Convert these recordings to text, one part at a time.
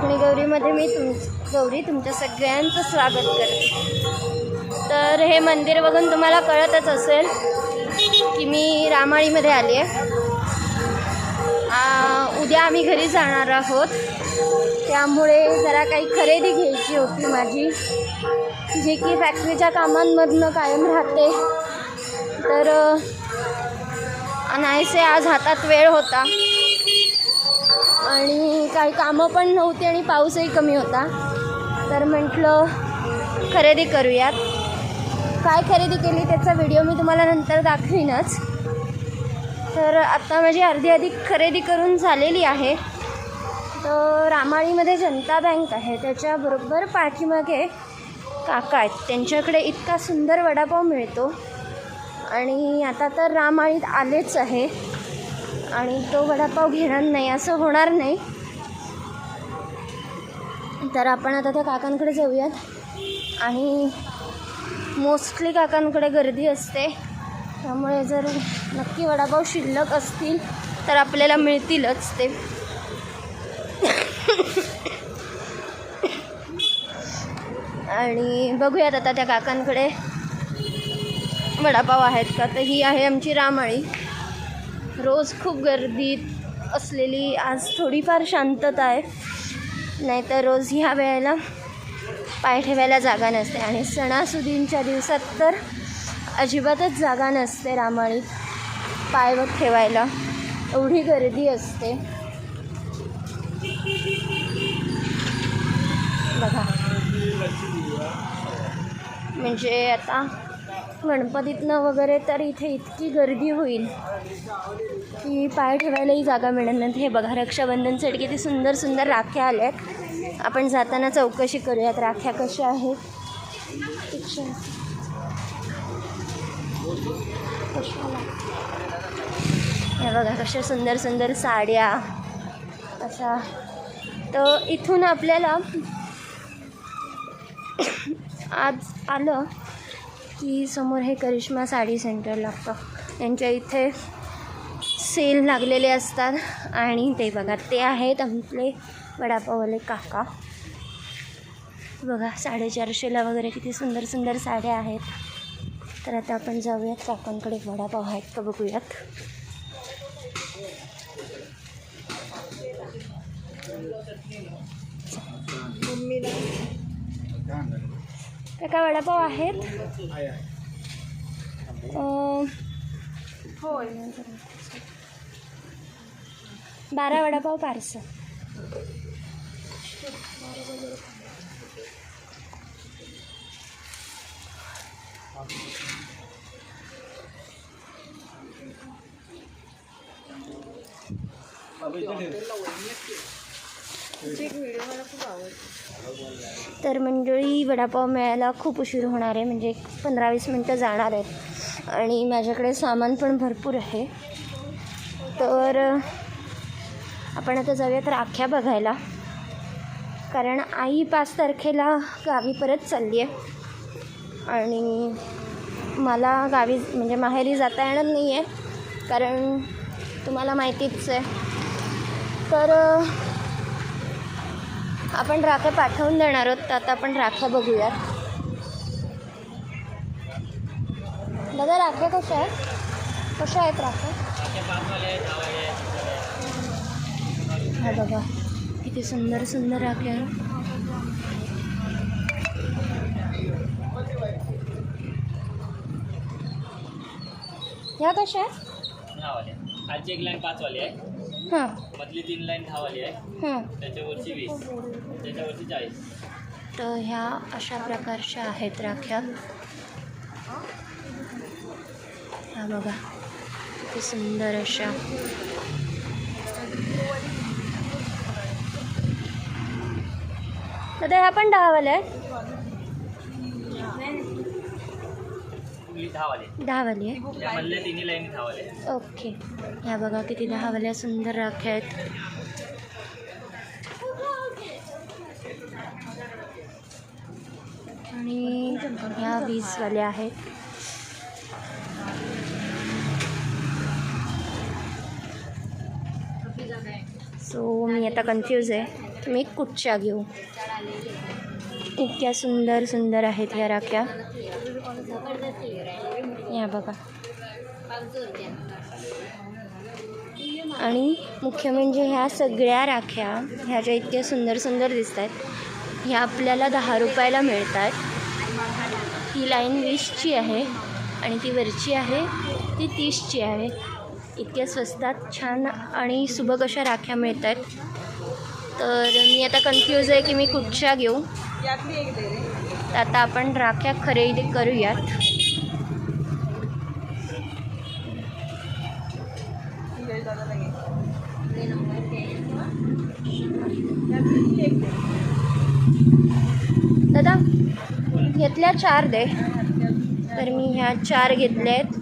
कोकणी गौरीमध्ये मी तुम गौरी तुमच्या सगळ्यांचं स्वागत करते. तर हे मंदिर बघून तुम्हाला कळतच असेल की मी रामाळीमध्ये आली आहे. उद्या आम्ही घरी जाणार आहोत. त्यामुळे जरा काही खरेदी घ्यायची होती माझी जी की फॅक्टरीच्या कामांमधनं कायम राहते. तर नाहीसे आज हातात वेळ होता. आणि काही कामं पण नव्हती आणि पाऊसही कमी होता. तर म्हटलं खरेदी करूयात. काय खरेदी केली त्याचा व्हिडिओ मी तुम्हाला नंतर दाखवीनच. तर आत्ता माझी अर्धी अधिक खरेदी करून झालेली आहे. तर रामाळीमध्ये जनता बँक आहे. त्याच्याबरोबर पाठीमागे काका आहेत. त्यांच्याकडे इतका सुंदर वडापाव मिळतो. आणि आता तर रामाळीत आलेच आहे. आणि तो वडापाव घेणार नाही असं होणार नाही. तर आपण आता त्या काकांकडे जाऊयात. आणि मोस्टली काकांकडे गर्दी असते. त्यामुळे जर नक्की वडापाव शिल्लक असतील तर आपल्याला मिळतीलच ते. आणि बघूयात आता त्या काकांकडे वडापाव आहेत का तर ही आहे आमची रामाळी. रोज खूप गर्दीत असलेली आज थोडीफार शांतता आहे. नाहीतर रोज ह्या वेळेला पाय ठेवायला जागा नसते. आणि सणासुदींच्या दिवसात तर अजिबातच जागा नसते रामाळीत पाय ठेवायला एवढी गर्दी असते. बघा. म्हणजे आता गणपतीतनं वगैरे तर इथे इतकी गर्दी होईल की पाय ठेवायलाही जागा मिळेल नाही. हे बघा रक्षाबंधनसाठी किती सुंदर सुंदर राख्या आल्या आहेत आपण जाताना चौकशी करूयात राख्या कशा आहेत. हे बघा कशा सुंदर सुंदर साड्या. अशा तर इथून आपल्याला आज आलं की समोर हे करिश्मा साडी सेंटर लागतं. यांच्या इथे सेल लागलेले असतात. आणि ते बघा ते आहेत आपले वडापाववाले काका. बघा साडेचारशेला वगैरे किती सुंदर सुंदर साड्या आहेत. तर आता आपण जाऊयात काकांकडे वडापाव आहेत का बघूयात. काका वडापाव आहेत. अं, बारा वडापाव पार्सल. तर मंडळी वडापाव मिळायला खूप उशीर होणार आहे. म्हणजे पंधरा वीस मिनटं जाणार आहेत. आणि माझ्याकडे सामान पण भरपूर आहे. तर आपण आता जाऊयात राख्या बघायला. कारण आई पाच तारखेला गावी परत चालली आहे. आणि मला गावी म्हणजे माहेरी जाता येणार नाही आहे कारण तुम्हाला माहितीच आहे. तर आपण राख्या पाठवून देणार आहोत तर आता आपण राख्या बघूयात. दादा राख्या कशा आहेत? कशा आहेत राख्या हा बघा. किती सुंदर सुंदर राख्या आहेत. ह्या कशा आहेत? आजची एक लाईन पाच वाली आहे. हां. मधली तीन लाईन दहा वाली आहे. हां. त्याच्यावरची वीस. त्याच्यावरची चाळीस. तर ह्या अशा प्रकारच्या आहेत राख्या. ह्या बघा किती सुंदर अशा. दादा ह्या पण दहावाल्या आहेत. दहा वाली आहे तिन्ही लाईन दहा वाली ओके. ह्या बघा किती दहावाल्या सुंदर राख्या आहेत. आणि ह्या वीसवाल्या आहेत. सो मी आता कन्फ्यूज़ आहे. मी कुठच्या घेऊ? इतक्या सुंदर सुंदर आहेत ह्या राख्या. या बघा. आणि मुख्य म्हणजे ह्या सगळ्या राख्या ह्या ज्या इतक्या सुंदर सुंदर दिसत आहेत ह्या आपल्याला दहा रुपयाला मिळत आहेत ही लाईन वीसची आहे आणि ती वरची आहे ती तीसची आहे. इतक्या स्वस्तात छान आणि सुबक अशा राख्या मिळत आहेत तर मी आता कन्फ्यूज आहे की मी कुठच्या घेऊ? तर आता आपण राख्या खरेदी करूयात. दादा घेतल्या चार दे. तर मी ह्या चार घेतल्या आहेत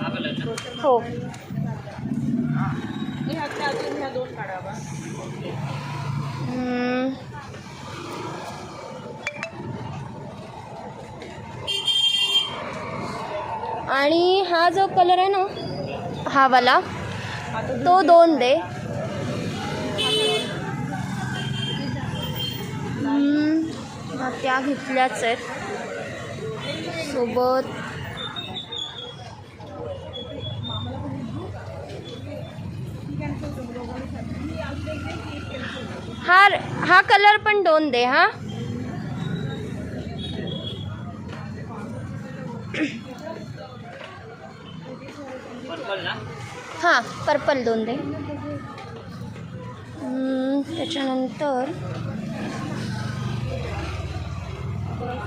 हा ना हो हम्म. आणि हा जो कलर आहे ना हा वाला तो दोन दे. त्या घेतल्याच आहेत. सोबत. हा हा कलर पण दोन दे हा पर्पल ना हां पर्पल दोन दे. त्याच्यानंतर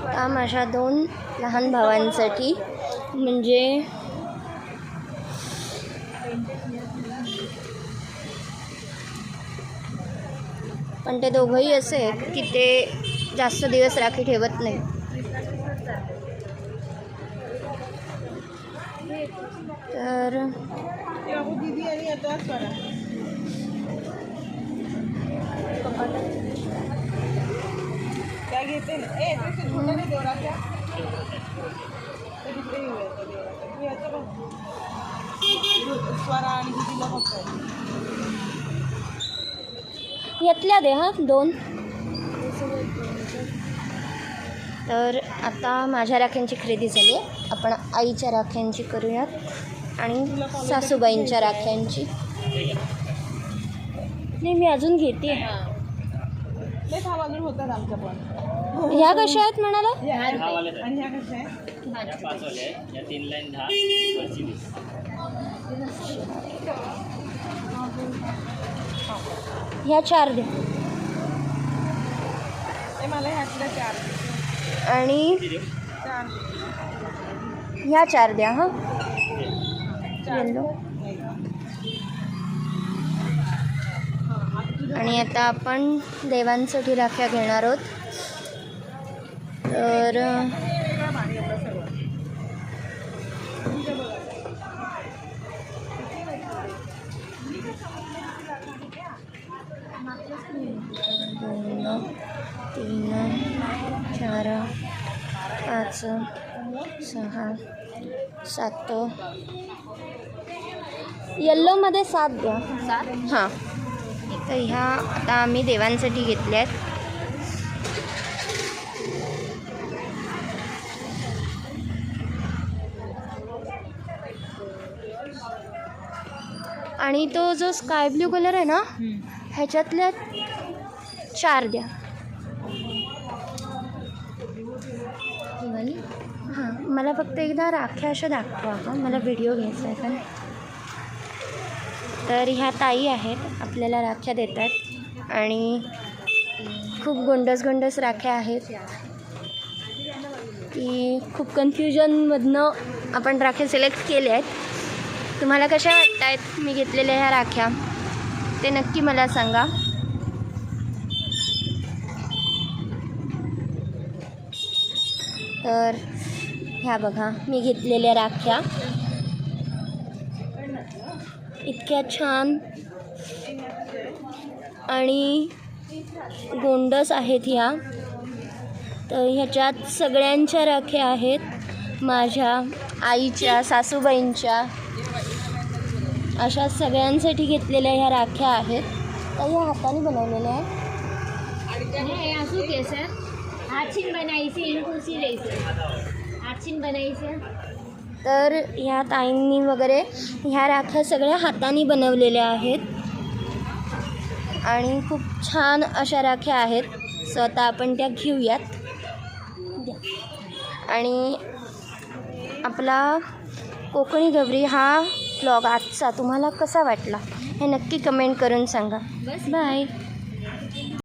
आता माझ्या दोन लहान भावांसाठी. म्हणजे पण ते दोघंही असे आहेत की ते जास्त दिवस राखी ठेवत नाही तर घेतल्या दे हा दोन. तर आता माझ्या राख्यांची खरेदी झाली आहे. आपण आईच्या राख्यांची करूयात. आणि सासूबाईंच्या राख्यांची. नाही मी अजून घेते. होतात आमच्या पण. ह्या कशा आहेत म्हणाला? ह्या चार द्या. आणि. ह्या चार द्या हां. येल्लो आणि आता आपण देवांसाठी राख्या घेणार आहोत. तर दोन तीन चार पाच सहा सात. येल्लोमध्ये सात द्या हां. तर ह्या आता आम्ही देवांसाठी घेतल्या आहेत आणि तो जो स्काय ब्ल्यू कलर आहे ना ह्याच्यातल्या चार द्या हां मला फक्त एकदा राख्या अशा दाखवा हां. मला व्हिडिओ घ्यायचा आहे का तर ह्या ताई आहेत आपल्याला राख्या देतात. आणि खूप गोंडस गोंडस राख्या आहेत. की खूप कन्फ्युजनमधनं आपण राख्या सिलेक्ट केल्या आहेत. तुम्हाला कशा वाटत आहेत मी घेतलेल्या ह्या राख्या. ते नक्की मला सांगा. तर ह्या बघा मी घेतलेल्या राख्या. इतक्या छान. आणि गोंडस आहेत ह्या. तर ह्याच्यात सगळ्यांच्या राख्या आहेत. माझ्या आईच्या सासूबाईंच्या. अशा सगळ्यांसाठी घेतलेल्या ह्या राख्या आहेत. तर ह्या हाताने बनवलेल्या आहेत. असू के सर. आछिन बनाई से तर ह्या ताईंनी वगैरे ह्या राख्या सगळ्या हाताने बनवलेल्या आहेत. आणि खूप छान अशा राख्या आहेत. सो आता आपण त्या घेऊयात. आणि आपला कोकणी गौरी हा ब्लॉग आजचा तुम्हाला कसा वाटला हे नक्की कमेंट करून सांगा. बस बाय